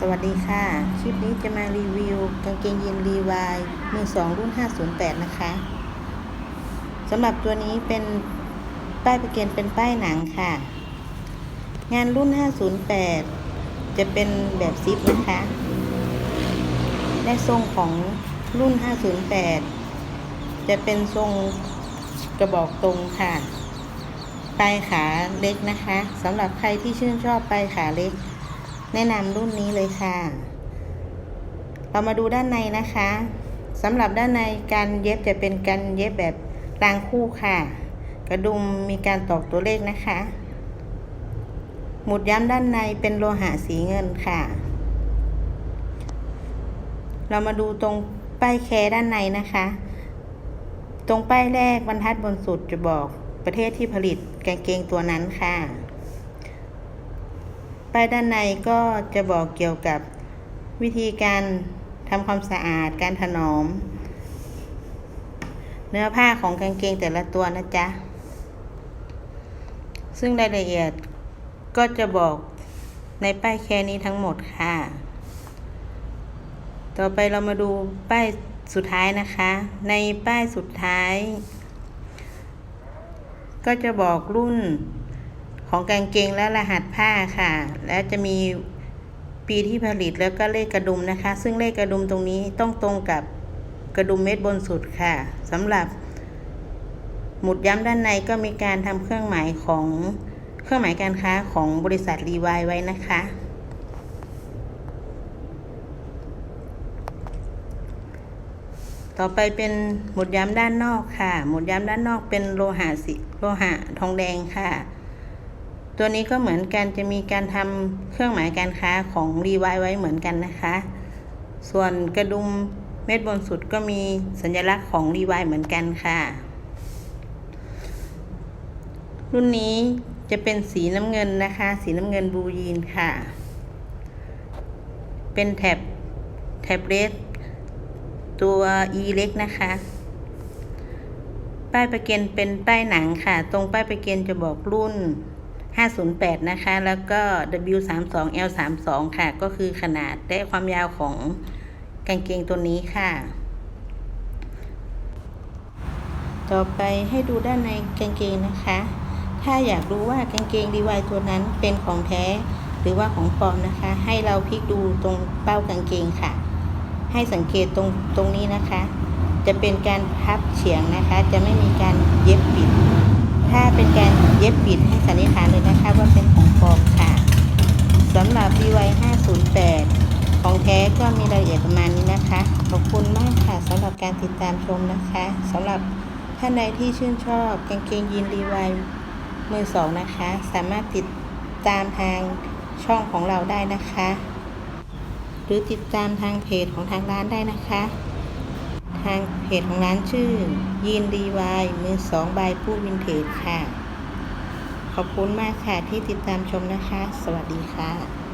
สวัสดีค่ะ คลิปนี้จะมารีวิวกางเกงยีนรีวายมือสองรุ่น 508 นะคะสำหรับตัวนี้เป็นป้ายประเกนเป็นป้ายหนังค่ะ งานรุ่น 508 จะเป็นแบบซิปนะคะและทรงของรุ่น 508 จะเป็นทรงกระบอกตรงค่ะปลายขาเล็กนะคะสำหรับใครที่ชื่นชอบปลายขาเล็ก แนะนำรุ่นนี้เลยค่ะ เรามาดูด้านในนะคะสำหรับด้านในการเย็บจะเป็นการเย็บแบบรางคู่ค่ะ กระดุมมีการตอกตัวเลขนะคะ หมุดย้ำด้านในเป็นโลหะสีเงินค่ะ เรามาดูตรงป้ายแคด้านในนะคะ ตรงป้ายแรกบรรทัดบนสุดจะบอกประเทศที่ผลิตกางเกงตัวนั้นค่ะ ป้ายด้านในก็จะบอกเกี่ยวกับวิธีการทำความสะอาดการถนอม เนื้อผ้าของกางเกงแต่ละตัวนะจ๊ะ ซึ่งรายละเอียดก็จะบอกในป้ายแค่นี้ทั้งหมดค่ะ ต่อไปเรามาดูป้ายสุดท้ายนะคะ ในป้ายสุดท้าย ก็จะบอกรุ่น ของกางเกงและรหัสผ้าค่ะ และจะมีปีที่ผลิตแล้วก็เลขกระดุมนะคะ ซึ่งเลขกระดุมตรงนี้ต้องตรงกับกระดุมเม็ดบนสุดค่ะสำหรับ หมุดย้ำด้านในก็มีการทำเครื่องหมายของเครื่องหมายการค้าของบริษัทรีวายไว้นะคะ ต่อไปเป็นหมุดย้ำด้านนอกค่ะ หมุดย้ำด้านนอกเป็นโลหะสีโลหะทองแดงค่ะ ตัวนี้ก็เหมือนกันจะมีการทำเครื่องหมายการค้าของรีไวไว้เหมือนกันนะคะ ส่วนกระดุมเม็ดบนสุดก็มีสัญลักษณ์ของรีไวเหมือนกันค่ะ รุ่นนี้จะเป็นสีน้ำเงินนะคะ สีน้ำเงินบูยีนค่ะ เป็นแถบแถบเลสตัว E เล็กนะคะ ป้ายประเกนเป็นป้ายหนังค่ะ ตรงป้ายประเกนจะบอกรุ่น 508 นะคะ แล้วก็ W32 L32 ค่ะ ก็คือขนาดและความยาวของกางเกงตัวนี้ค่ะ ต่อไปให้ดูด้านในกางเกงนะคะ ถ้าอยากรู้ว่ากางเกงดีวายตัวนั้นเป็นของแท้หรือว่าของปลอมนะคะ ให้เราพลิกดูตรงเป้ากางเกงค่ะ ให้สังเกตตรงตรงนี้นะคะ จะเป็นการพับเฉียงนะคะ จะไม่มีการเย็บปิด ถ้าเป็นการเย็บปิดให้สันนิษฐานเลยนะคะว่าเป็นของปลอมค่ะสำหรับ DY 508 ของแท้ก็มีรายละเอียดประมาณนี้นะคะ ขอบคุณมากค่ะสำหรับการติดตามชมนะคะสำหรับท่านใดที่ชื่นชอบกางเกงยีนรีวายมือสองนะคะ สามารถติดตามทางช่องของเราได้นะคะ หรือติดตามทางเพจของทางร้านได้นะคะ ทางเพจของร้านชื่อ ยีนดีวายมือสองบายผู้วินเทจค่ะ ขอบคุณมากค่ะที่ติดตามชมนะคะ สวัสดีค่ะ